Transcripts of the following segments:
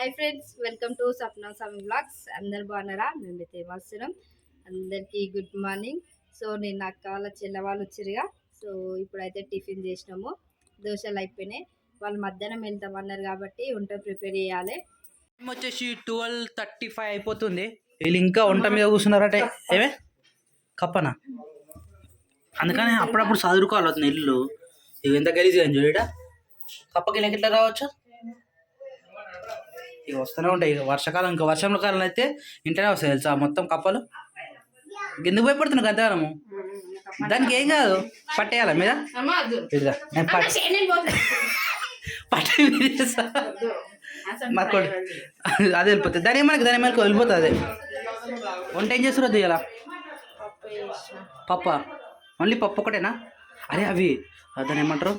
Hi friends welcome to Sapna some blogs అందరు బాగున్నారా? మేమైతే వస్తున్నాం అందరికీ గుడ్ మార్నింగ్ సో నేను అక్క వాళ్ళ చెల్ల వాళ్ళు వచ్చిరుగా సో ఇప్పుడైతే టిఫిన్ చేసినాము. దోశలు అయిపోయినాయి. వాళ్ళు మధ్యాహ్నం వెళ్తామన్నారు కాబట్టి వంట ప్రిపేర్ చేయాలి. వచ్చేసి ట్వెల్వ్ థర్టీ ఫైవ్ అయిపోతుంది. వీళ్ళు ఇంకా వంట మీద కూర్చున్నారట. ఏమే? కప్పనా? అందుకని అప్పుడప్పుడు చదువుకోవాలి అవుతుంది ఇల్లు. ఇవి ఎంత గలీజ్గా చూడ కప్పకి ఎట్లా రావచ్చు? ఇక వస్తూనే ఉంటాయి. ఇక వర్షాకాలం ఇంకా వర్షంలో కాలం అయితే ఇంటనే వస్తాయి తెలుసా? మొత్తం కప్పలు. ఎందుకు భయపడుతున్నావు గంతకాలము దానికి ఏం కాదు. పట్టేయాలా మీద? పట్టే. మాకు అదే వెళ్ళిపోతుంది. దాని మనకి దాని మనకి వెళ్ళిపోతుంది. అదే వంట ఏం చేస్తారు అది ఇలా? పప్ప? ఓన్లీ పప్పు ఒకటేనా? అరే అవి దాని ఏమంటారు?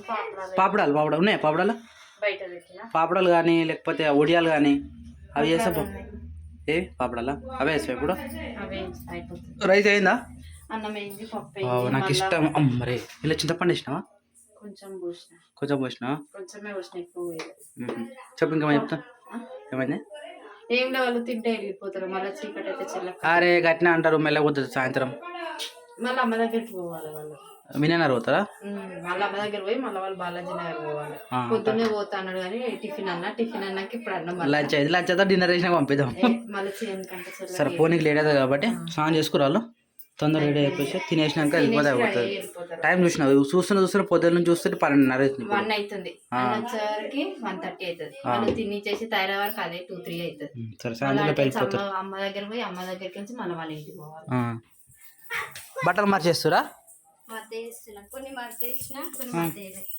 పాపడాలు పాపడాలు. ఉన్నాయి పాపడాలు? పాపడాలు కానీ లేకపోతే ఒడియాలు కానీ అవి చేస్తా ఏ పాపడాలా? అవే వేస్తావు ఇప్పుడు? రైస్ అయిందా? నాకు ఇష్టం. మరి ఇలా చింతపండు వేసినావా? కొంచెం పోసిన. కొంచెం పోసినావా. చెప్పు ఇంకా చెప్తా? ఏమైంది? ఏం వాళ్ళు తింటే వెళ్ళిపోతారు. మళ్ళీ చీకటి అయితే అరే గట్టిన అంటారు మెల్లగొద్దు సాయంత్రం. మళ్ళీ అమ్మ దగ్గరికి పోవాలి వాళ్ళు. వినేనారు పోతారా మళ్ళీ అమ్మ దగ్గర పోయి మళ్ళీ వాళ్ళు బాలాజీ నగర్ పోవాలి. పొద్దున్నే పోతా అన్నాడు కానీ టిఫిన్ అన్న టిఫిన్ అన్నాక ఇప్పుడు అన్నం మళ్ళీ. లంచ్ అయితే లంచ్ అయితే డిన్నర్ చేసినా పంపిద్దాం. మళ్ళీ సరే పోనీకి లేట్ అవుతుంది కాబట్టి స్నానం చేసుకురాళ్ళు తొందరగా రెడీ అయిపోయి తినేసినాక వెళ్ళిపోతే అయిపోతుంది. టైం చూసిన చూస్తున్న చూస్తున్న పొద్దున్న నుంచి చూస్తుంటే పన్నెండున్నర అవుతుంది. వన్ అవుతుంది. వచ్చేసరికి వన్ థర్టీ అవుతుంది. వాళ్ళు తిని చేసి తయారయ్యే వరకు అదే టూ త్రీ అవుతుంది. సరే మళ్ళీ సాయంత్రం వెళ్ళిపోతారు. అమ్మ దగ్గర పోయి అమ్మ దగ్గరికి నుంచి మళ్ళీ వాళ్ళ ఇంటికి పోవాలి. బట్టలు మార్చేస్తురా?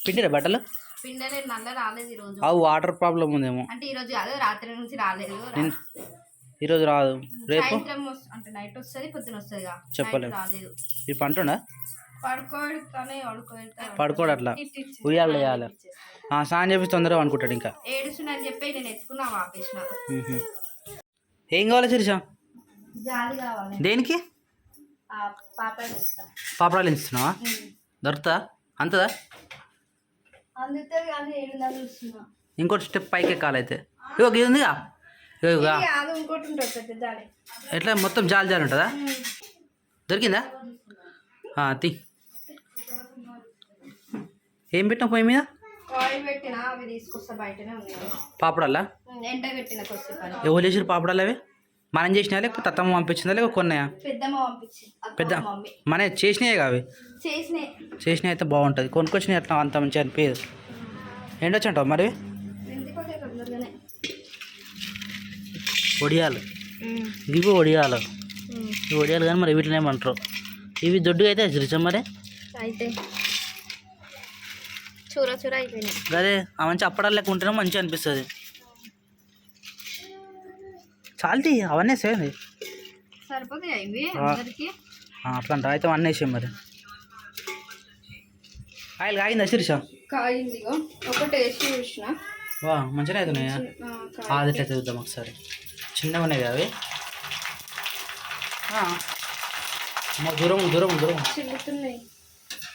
పిండిరా బట్టలు? పిండలే నల్ల రాలేదు ఈ రోజు అవు వాటర్ ప్రాబ్లం ఉందేమో. అంటే ఈ రోజు రాత్రి నుంచి రాలేదు రాదు. రేపు? అంటే నైట్ వస్తుంది పొద్దున వస్తుంది చెప్పలేం. రాలేదు. ఈ పంటుండా? పడుకోడు అట్లా ఉయ్యాలు వేయాలి ఆ, స్నానం చేసి తొందరగా అనుకుంటాడు ఇంకా. ఏడుస్తున్నా చెప్పి నేను ఎత్తుకున్నా. ఏం కావాలి శిరీష? దేనికి? ఆ పాపడాలు ఇస్తున్నావా దొరుకుతా అంతదా? ఇంకోటి స్టెప్ పైకి ఎక్కాలి అయితే. ఇగో ఇది ఉందిగా? ఎట్లా? మొత్తం జాలి జాలి ఉంటుందా? దొరికిందా? తీ. ఏం పెట్టిన పొయ్యి మీద? పాపడాలా? ఎవరు చేసిన పాపడాలు అవి? మనం చేసినా లేకపోతే అత్తమ్మ పంపించిందా లేకపోతే కొన్నాయా? పెద్ద మన చేసినాయే కావి? చేసినాయి. అయితే బాగుంటుంది. కొనుక్కొచ్చినవి అట్లా అంత మంచి అనిపించదు ఎండొచ్చు అంటావు మరి? ఒడియాలు. ఇవి ఒడియాలు. ఇవి ఒడియాలు కానీ మరి వీటిని ఏమంటారు? ఇవి దొడ్డుగా అయితే రుచి మరి? అయితే. చూర చూర అయిపోయినాయి. అదే ఆ మంచి అప్పడాలు లెక్క ఉంటేనే మంచిగా అనిపిస్తుంది. చాలతి అవన్నీ సేమ్ అట్లా అయితే అన్నీ వేసాం మరి. ఆయిల్ కాగిందా శిరీష? కాయిందిగో ఒక టేస్ట్ చూసిన. వా మంచిగా అవుతున్నాయా చూద్దాం ఒకసారి. చిన్నగా ఉన్నాయి అవి? దూరం దూరం దూరం.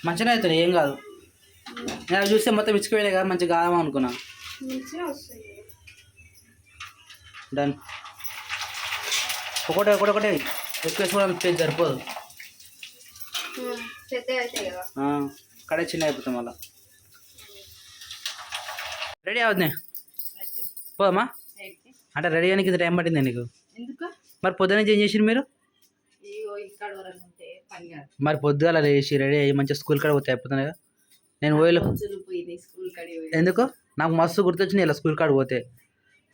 మంచిగా అవుతున్నాయి ఏం కాదు. నేను అవి చూస్తే మొత్తం ఇచ్చుకోవాలి కదా మంచిగా కాదామా అనుకున్నా డన్ ఒకటే ఒకటి ఒకటే. ఎక్కువ సరిపోదు. కడే చిన్న అయిపోతాం మళ్ళా. రెడీ అవుతుంది పోదమ్మా అంటే రెడీ అయ్యానికి ఇంత టైం పట్టింది నీకు? మరి పొద్దున్న ఏం చేసిరు మీరు? మరి పొద్దుగాల లేచి రెడీ అయ్యి మంచిగా స్కూల్ కాడ పోతే అయిపోతుంది కదా. నేను పోయలే ఎందుకు? నాకు మస్తు గుర్తొచ్చింది ఇలా స్కూల్ కాడ పోతే.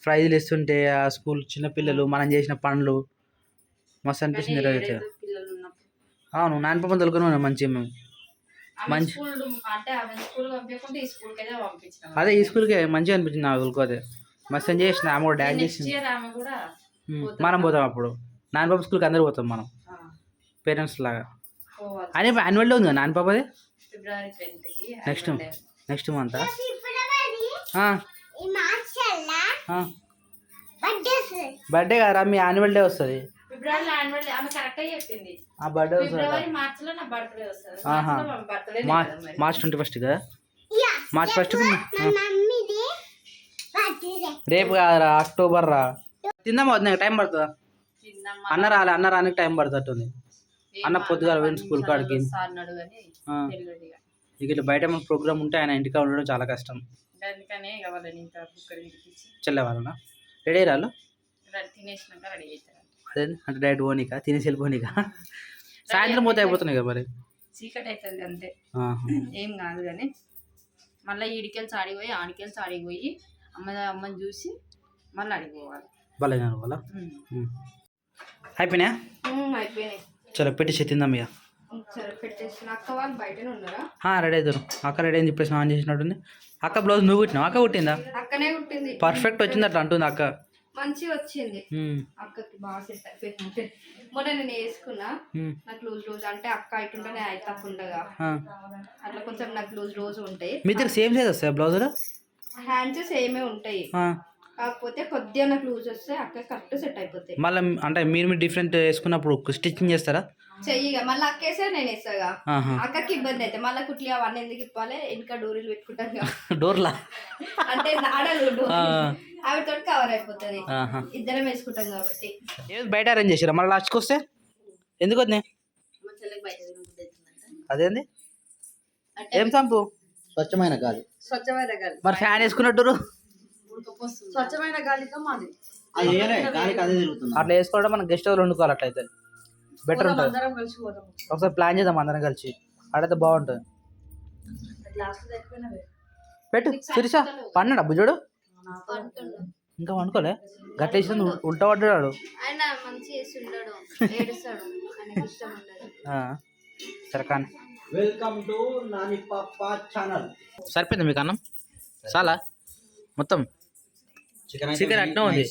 ప్రైజులు ఇస్తుంటే ఆ స్కూల్ చిన్నపిల్లలు మనం చేసిన పనులు మస్తు అనిపిస్తుంది ఈరోజు అయితే అవును నాన్నపప్పని తొలుకొని మంచిగా మేము. మంచి- అదే ఈ స్కూల్కే మంచిగా అనిపించింది నాకు తొలుకోతే. మస్తు ఎంజాయ్ చేసిన ఆమె కూడా నెక్స్ట్ చేసింది. మనం పోతాం అప్పుడు. నాన్నపాప స్కూల్కి అందరు పోతాం మనం. పేరెంట్స్ లాగా. అని యాన్యువల్ డే ఉంది కదా ఫిబ్రవరి ట్వంటీకి నెక్స్ట్ నెక్స్ట్ మంత్ బర్త్డే కదా మీ యాన్యువల్ డే వస్తుంది. ఫిబ్రవరి యాన్యువల్ ఆమె కరెక్ట్ చెప్పింది. ఆ బర్త్డే ఫిబ్రవరి మార్చ్లో నా బర్త్డే వస్తుంది. ఆహా. Birthday March March twenty first కదా? మార్చ్ ఫస్ట్ రేపు కాదురా అక్టోబర్ రా. తిందామా వద్దు టైం పడుతుందా? అన్న రాలే అన్న రానికి టైం పడుతుంది అన్న పొద్దుగాల వెళ్ళి స్కూల్ కాడికి. ఇక. ఇట్లా బయట ఏమైనా ప్రోగ్రామ్ ఉంటే ఆయన ఇంటికి ఉండడం చాలా కష్టం. అందుకనే కావాలని ఇంకా కుక్కర్ ఇంటికి చెల్లె వాళ్ళ రెడీ రాళ్ళు? తినేసినాక రెడీ అవుతారు అదే అంటే డైరెక్ట్ పోనీక తినేసి వెళ్ళిపోనీక సాయంత్రం పోతే అయిపోతున్నాయి కదా మరి? చీకటి అవుతుంది అంతే. ఏం కాదు కానీ మళ్ళీ ఈడికెళ్ళి చాడికి పోయి ఆడికెళ్ళి చాడికి పోయి అమ్మ అమ్మని చూసి మళ్ళీ అడిగిపోవాలి భలే వాళ్ళ అయిపోయినాయా? అయిపోయినాయి. చలో పెట్టేసి తిందాం ఇక సరే పెట్టేసిన అక్క వాళ్ళు బయటనే ఉన్నారా? రెడీ అవుతారు అక్క రెడీ అయింది ఇప్పుడు స్నానం చేసినట్టుంది. అక్క బ్లౌజ్ నువ్వు కుట్టినావు? అక్క కుట్టింది? పర్ఫెక్ట్ వచ్చింది అట్లా అంటుంది అక్క. మంచిగా వచ్చింది. అక్కకి బాగా సెట్ అయిపోయింది మొన్న నేను వేసుకున్నా నాకు లూజ్ లూజ్ అంటే అక్క అయితుంటే నేను అయితకుండగా ఆ. అట్లా కొంచెం నాకు లూజ్ లూజ్ ఉంటాయి. మీ దగ్గర సేమ్ సైజ్ వస్తాయి బ్లౌజులు? హ్యాండ్స్ సేమే ఉంటాయి. కాకపోతే కొద్దిగా నాకు లూజ్ వస్తే అక్క కరెక్ట్ సెట్ అయిపోతాయి. మళ్ళీ అంటే మీరు మీరు డిఫరెంట్ వేసుకున్నప్పుడు స్టిచ్చింగ్ చేస్తారా? చెయ్యిగా మళ్ళీ అక్కేసే నేను వేస్తాగా. అక్కకి ఇబ్బంది అయితే మళ్ళీ కుట్లు అవన్నీ ఎందుకు ఇప్పాలి? ఇంకా డోరీలు పెట్టుకుంటాం. డోర్లా? అంటే నాడలు ఆ. అవి తోటి కవర్ అయిపోతుంది. ఇద్దరం వేసుకుంటాం కాబట్టి. ఏది బయట అరేంజ్ చేసారా మళ్ళీ లాస్ట్కి వస్తే? ఎందుకు తిరుగుతుంది అదేంది? ఏం చంపు స్వచ్ఛమైన గాలి. స్వచ్ఛమైన గాలి. మరి ఫ్యాన్ వేసుకున్నట్టు స్వచ్ఛమైన గాలితో మాది అట్లా వేసుకోవడం మనం గెస్ట్ హౌస్ వండుకోవాలి అట్లయితే. బెటర్ ఉంటుంది. ఒకసారి ప్లాన్ చేద్దాం అందరం కలిసి. ఆడైతే బాగుంటుంది. పెట్టు శిరీష పన్నాడా బుజ్జోడు? ఇంకా వండుకోలే? గట్ల వేసింది ఉల్టా పడ్డాడు ఆయన మంచి చేసి ఉండడు ఏడుస్తాడు. ఆయనకి ఇష్టం ఉండదు. ఆ, సరే కానీ. వెల్కమ్ టు నాని పాప ఛానల్ సరిపోయింది మీకు అన్నం? చాలా? మొత్తం? చికెన్ అట్నే ఉంది.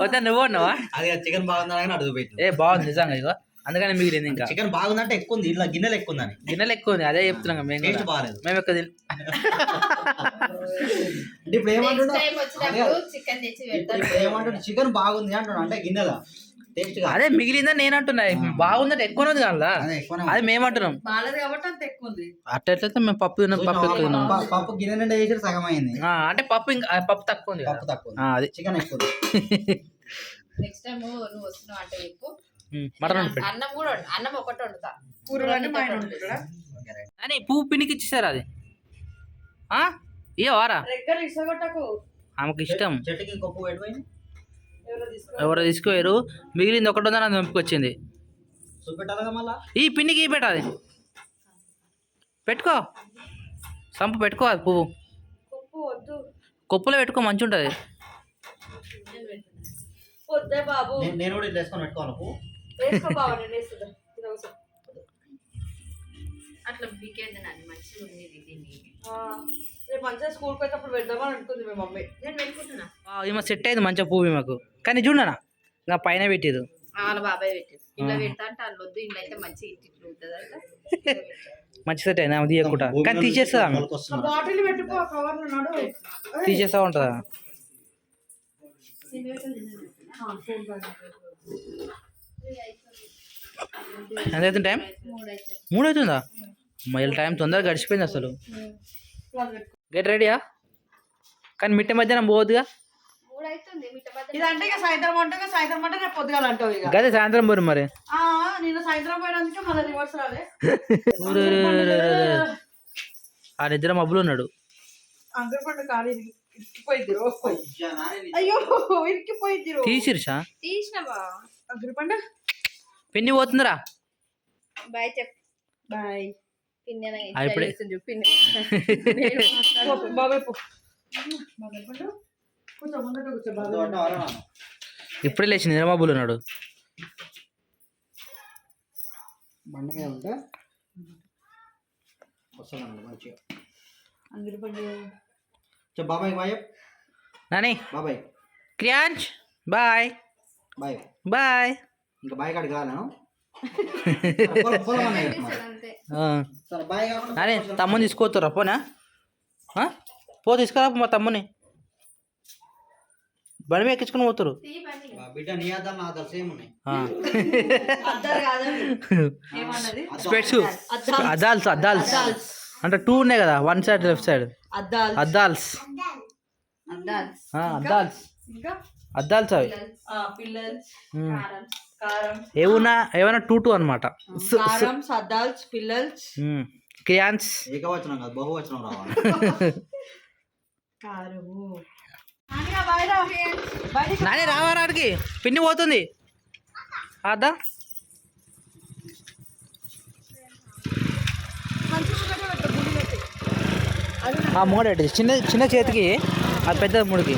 వద్దా నువ్వు ఉన్నావా అది చికెన్ బాగుందా అని అడుగు పెట్టు. ఏ బాగుంది నిజంగా ఇగో అందుకని మిగిలింది ఇంకా. చికెన్ బాగుందంటే ఎక్కువ ఉంది ఇలా గిన్నెలు ఎక్కువ ఉందని. గిన్నెలు ఎక్కువ ఉంది అదే చెప్తున్నాం మేము టేస్ట్. బాగాలేదు మేము ఎక్కువ ఇప్పుడు ఏమంటున్నా టైం వచ్చినప్పుడు చికెన్ బాగుంది అంటున్నా అంటే గిన్నెల? అదే మిగిలిందని నేను అంటున్నా బాగుందంటే ఎక్కువ ఉంది కదా అదే మేము అంటున్నాం ఎక్కువ ఎట్లయితే మేము పప్పు తిన్నాం పప్పు ఎక్కువ తిన్నాం. పప్పు గిన్నె నిండా సగం అయింది. ఆ, అంటే పప్పు ఇంకా పప్పు తక్కువ ఉంది. పప్పు తక్కువ ఆ, అది. చికెన్ ఎక్కువ. నెక్స్ట్ టైం నువ్వు వస్తున్నావు అంటే ఉమ్, మటన్ అన్నం కూడా. అన్నం ఒకటి వండుతా. కూరలు. అని పువ్వు పిండికి ఇచ్చేసారు అది. ఆ? ఇయ్య వారా? దగ్గర ఇసగొట్టకు ఆమెకు ఇష్టం. చెట్టుకి కొప్పు పెట్టిపోయింది ఎవరో తీసుకోయారు. మిగిలింది ఒకటి ఉందని అది పంపుకొచ్చింది ఈ పిండికి ఈ పెట్టాలి. పెట్టుకో. సంపు పెట్టుకో అది పువ్వు. కొప్పులో పెట్టుకో మంచి ఉంటుంది నేను- కూడా వేసుకొని అట్లా నాది? మంచిగా ఉంది దీన్ని రేపు మంచిగా స్కూల్కి పోయేటప్పుడు వెళ్దామని అనుకుంది మీ మమ్మీ. నేను పెట్టుకుంటున్నా ఈమె సెట్ అయింది మంచిగా పువ్వు ఈమెకు. కానీ చూడనా? ఇంకా పైన పెట్టేది వాళ్ళ బాబాయ్ పెట్టారు. ఇలా పెడతా అంటే వాళ్ళు వద్దు ఇంట్లో అయితే ఉంటుంది అంటే. మంచి సెట్ ఆమె తీయకుండా. కానీ వస్తుంది. బాటిల్ పెట్టుకో కవర్ నాడు. తీసేస్తా ఉంటుందా? ఎంత అవుతుంది టైం? మూడు అవుతుందా? మళ్ళీ టైం తొందరగా గడిచిపోయింది అసలు. గెట్ రెడీయా కానీ మిట్ట మధ్యాహ్నం పోవద్దుగా? సాయంత్రం అంటే సాయంత్రం అంటే రేపు పొద్దుగాల అంటావు ఇక. సాయంత్రం పోరు మరి. ఆ, నిన్న సాయంత్రం పోయినందుకే మళ్ళీ రివర్స్ రాలే. ఆ నిద్ర మబ్బులు ఉన్నాడు. కాలు అయ్యా, ఇరికిపోయింది పిన్ని పోతుందిరా. బాయ్ చెప్ బాయ్ పిన్ని ఆ, ఇప్పుడే. లేచి నిద్ర మబ్బులు ఉన్నాడు. బండ మీద ఉంటే మంచిగా. బాబాయ్ బాయ్. నాని. బాబాయ్. క్రియాంజ్ బాయ్. బాయ్. బాయ్. ఇంకా బాయ్ కాడికి రాలేను. నాని తమ్ముని తీసుకోవచ్చురా పోనా? పో తీసుకురా మా తమ్ముని. బండి మీద ఎక్కించుకుని పోతారు స్పెట్స్. అద్దాల్స్ అద్దాల్స్. అంటే టూ ఉన్నాయి కదా వన్ సైడ్ లెఫ్ట్ సైడ్ అద్దాలు అద్దాల్స్. అద్దాల్స్. అద్దాల్స్. అవి. ఏమున్నా ఏమైనా టూ టూ అనమాట కారం సద్దాల్స్ పిల్లల్స్. క్రియాన్స్ ఏకవచనం కాదు బహువచనం రావాలి. కారము. నాని రావారాడికి పిన్ని పోతుంది. అద్దా ఆ మూడేటి చిన్న చిన్న చేతికి ఆ పెద్ద మూడికి.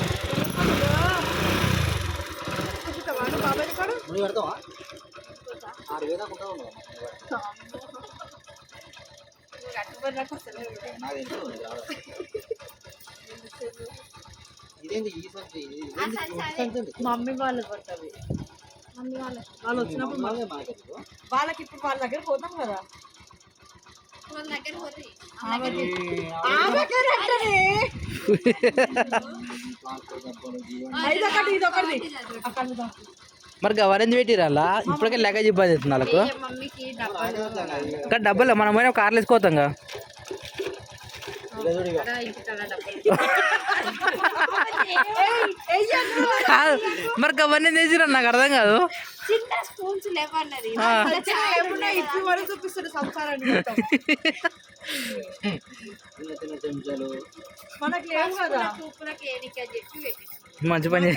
నువ్వు పెడతావా? ఆరు వేల. ఇదేంటి ఈ సంచి? ఈ సంచి ఉంది? మమ్మీ వాళ్ళు వాళ్ళు వచ్చినప్పుడు మమ్మల్ని మనకెందుకు? వాళ్ళకి ఇప్పుడు వాళ్ళ దగ్గర పోతాం కదా. వాళ్ళ దగ్గర పోతే ఇదొకటి ఇదొకటి. అక్కడ మరి అవన్నీ పెట్టిరా అలా? ఇప్పటికే లగేజ్ ఇబ్బంది అవుతుంది వాళ్ళకు మమ్మీకి డబ్బాలు కానీ డబ్బులు మనం పోయినా కార్లు వేసుకోతాం కదా. ఇక్కడ కాదు మరి అవన్నీ తెచ్చిరా నాకు అర్థం కాదు. మనకి లేవు కదా. మంచి పని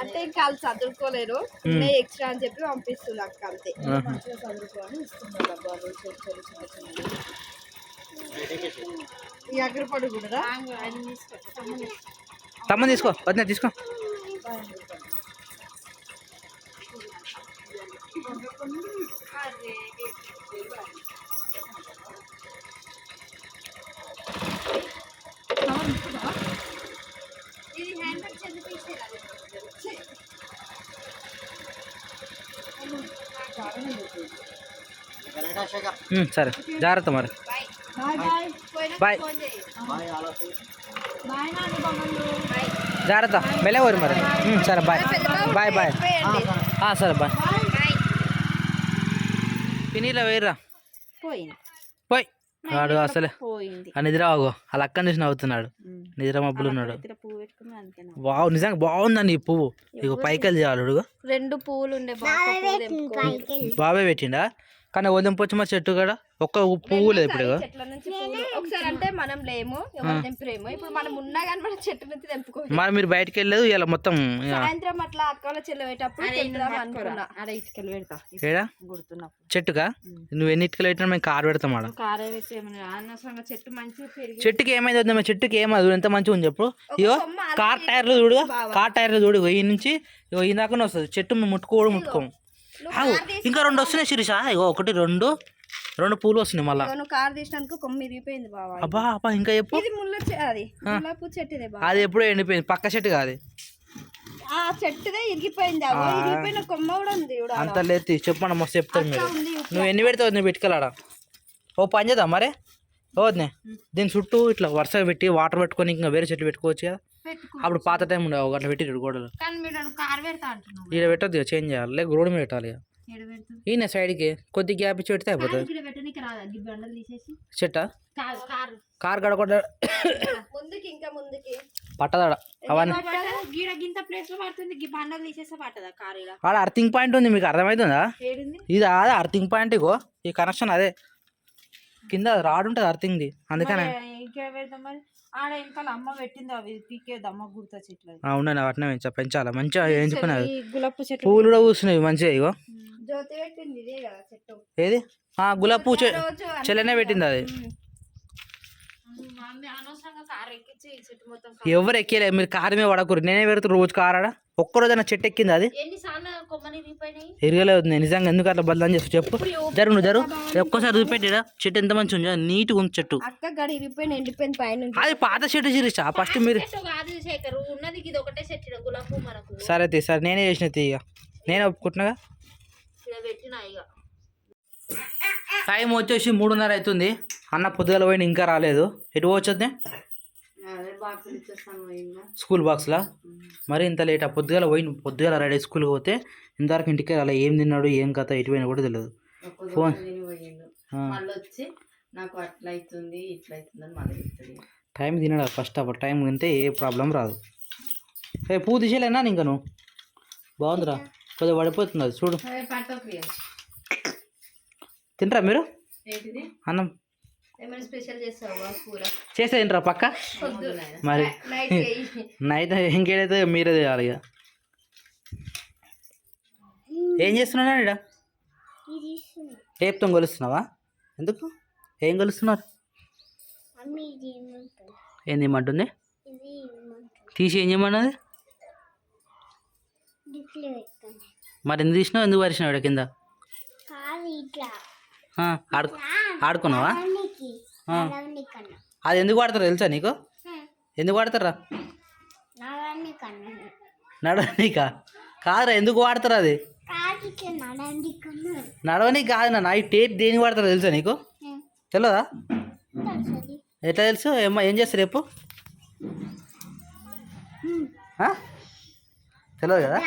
అంటే ఇంకా వాళ్ళు చదువుకోలేరు. ఎక్స్ట్రా అని చెప్పి పంపిస్తుంది అక్క అంతే. ఈ అగ్రపడి కూడా తమ్మని తీసుకో వదిన తీసుకో. ఇది సరే జాగ్రత్త మరి బాయ్ బాయ్ బాయ్ పోయినా బాయ్. ఫోన్ చేయి బాయ్ ఆలోచి బాయ్ నాని బొమ్మలు బాయ్ జాగ్రత్త మెల్లగోరు మరి ఉమ్, సరే బాయ్ బాయ్ బాయ్ పోయండి ఆ, సరే బాయ్ బాయ్ పినీలో వేయరా పోయింది పోయ్ వాడు అసలే పోయింది. ఆ నిద్ర ఆగో. వాళ్ళ అక్క నుంచి నవ్వుతున్నాడు. నిద్ర మబ్బులు ఉన్నాడు. వావ్ నిజంగా బాగుందండి ఈ పువ్వు. ఇక పైకి చేయాలి రెండు పువ్వులు ఉండే బాబాయ్ పెట్టిండా? కానీ వదింపొచ్చి మా చెట్టు కూడా? ఒక్క పువ్వు లేదు ఇప్పుడు. చెట్ల నుంచి ఒకసారి అంటే మనం లేము ఎవరు ఇప్పుడు మనం ఉన్నా కానీ మనం చెట్టు నుంచి తెంపుకో మరి మీరు బయటికి వెళ్ళలేదు ఇలా మొత్తం సాయంత్రం అట్లా అక్కల చెల్లవేటప్పుడు తెంపుదాం అనుకున్నా. అక్కడ ఇటుకలు పెడతా. ఏడా? గుర్తున్నప్పుడు. చెట్టుకా? నువ్వు ఎన్నిటికి పెట్టినా మేము కారు పెడతాం ఆడ. కారే అనవసరంగా చెట్టు మంచిగా పెరిగి చెట్టుకి ఏమైంది వద్దా చెట్టుకి ఏమది ఎంత మంచిగా ఉంది చెప్పు. ఇగో కార్ టైర్లు చూడు కార్ టైర్లు చూడు ఈ నుంచి ఇగో ఈ దాకానే వస్తుంది. చెట్టు మేము ముట్టుకోవడం ముట్టుకోము. ఇంకా రెండు వస్తున్నాయి శిరీష. ఇగో ఒకటి రెండు. రెండు పూలు వస్తున్నాయి మళ్ళా. కారు తీసినందుకు కొమ్మ ఇరిగిపోయింది బావా. అబ్బా అబ్బా ఇంకా చెప్పు. ఇది ముళ్ళ అది ముళ్ళపు చెట్టుదే బావ. అది ఎప్పుడో ఎండిపోయింది. పక్క చెట్టు కాదు ఆ చెట్టుదే ఇరిగిపోయింది ఇరిగిపోయిన కొమ్మ కూడా ఉంది. అంత లేదు చెప్పండి మస్తు చెప్తాను మీరు. నువ్వు ఎన్ని పెడతావు నువ్వు పెట్టుకెళ్ళాడా ఓ పని చేద్దాం మరే. ఓద్నే దీని చుట్టూ ఇట్లా వరుసగా పెట్టి వాటర్ పెట్టుకొని ఇంకా వేరే చెట్లు పెట్టుకోవచ్చు కదా. అప్పుడు పాత టైం ఉండే ఒక గంట పెట్టి గోడలు ఇక్కడ పెట్టద్దు చేంజ్ చేయాలి. లేక రోడ్డు మీద పెట్టాలి ఈయన సైడ్కి కొద్ది గ్యాప్ ఇచ్చి పెడితే అయిపోతుంది. చెట్ట? Car car. కార్ గడకొడ ముందుకి ఇంకా ముందుకి. పట్టదాడ. గీడ ఆడ అర్థింగ్ పాయింట్ ఉంది మీకు అర్థమవుతుందా ఇది అదే అర్థింగ్ పాయింట్ ఇగో. ఈ కనెక్షన్ అదే. కింద రాడ్ ఉంటుంది అర్థింగ్ది. అందుకనే. ఆడ వెనకాల అమ్మ పెట్టింది అవి పీకేది అమ్మ గుర్తా చెట్లు అవి. అవునండి వాటినే పెంచా పెంచాలి? మంచిగా ఎంచుకున్నది ఈ గులాబీ చెట్లు పువ్వులు కూడా కూర్చున్నాయి మంచిగా ఇగో. జ్యోతి పెట్టింది ఇదే కదా చెట్టు. ఏది? ఆ గులాబీ రోజు చెల్లెనే పెట్టింది అది మమ్మీ అనవసరంగా కారు ఎక్కించి ఈ చెట్టు మొత్తం ఎవరు ఎక్కేలే మీరు కారు మీద పడకూరు నేనే పెడుతూ రోజు కారాడ ఒక్కరోజైనా చెట్టు ఎక్కింది అది? ఎరగలేదు నేను నిజంగా ఎందుకు అట్లా బదలని చేసి చెప్పు. జరుగు నువ్వు జరుగు ఒక్కసారి చూపెట్టిరా చెట్టు ఎంత మంచిగా ఉంది? నీట్గా ఉంది చెట్టు. అది పాత చెట్టు చిరిసా ఫస్ట్ మీరు సరే తీ సరే నేనే చేసిన తీ ఇక. నేనే ఒప్పుకుంటున్నాగా? ఇక. టైం వచ్చేసి మూడున్నర అవుతుంది. అన్న పొద్దుగల పోయిన ఇంకా రాలేదు. ఎటు ఇంకా స్కూల్ బాక్స్లా మరి ఇంత లేట్ ఆ పొద్దుగల పోయిన పొద్దుగల రెడీ స్కూల్కి పోతే ఇంతవరకు ఇంటికి రాలే ఏం తిన్నాడు ఏం కథ ఎటు పోయినా కూడా తెలియదు ఫోన్ నాకు అట్లా అవుతుంది ఇట్లా మళ్ళీ. టైం తినడా? ఫస్ట్ ఆల్ టైం తింటే ఏ ప్రాబ్లం రాదు. ఏ పువ్వు తీసేలేనా ఇంకా నువ్వు? బాగుందిరా కొద్దిగా పడిపోతుంది అది చూడు. తింటారా మీరు? అన్నం. ఏమైనా స్పెషల్ చేస్తావా కూర? చేస్తే తింటారా పక్క మరి నైట్ ఇంకేదైతే మీరే చేయాలి ఇక. ఏం చేస్తున్నాడు ఇడ టేప్తో కొలుస్తున్నావా ఎందుకు? ఏం కొలుస్తున్నారు ఏం చేయమంటుంది తీసి ఏం చేయమన్నది? మరి ఎందుకు తీసినావు? ఎందుకు పరిచినావు ఇక్కడ కింద? ఆడుకున్నావా. అది ఎందుకు వాడతారు తెలుసా నీకు? ఎందుకు వాడతారా? నడవనీకా? కాదురా ఎందుకు వాడతారు అది? నడవనీకి కాదు నాన్న ఈ టేప్ దేనికి వాడతారో తెలుసా నీకు? తెలియదా ఎట్లా తెలుసు? ఏమ్మా ఏం చేస్తారు రేపు? తెలియదు కదా?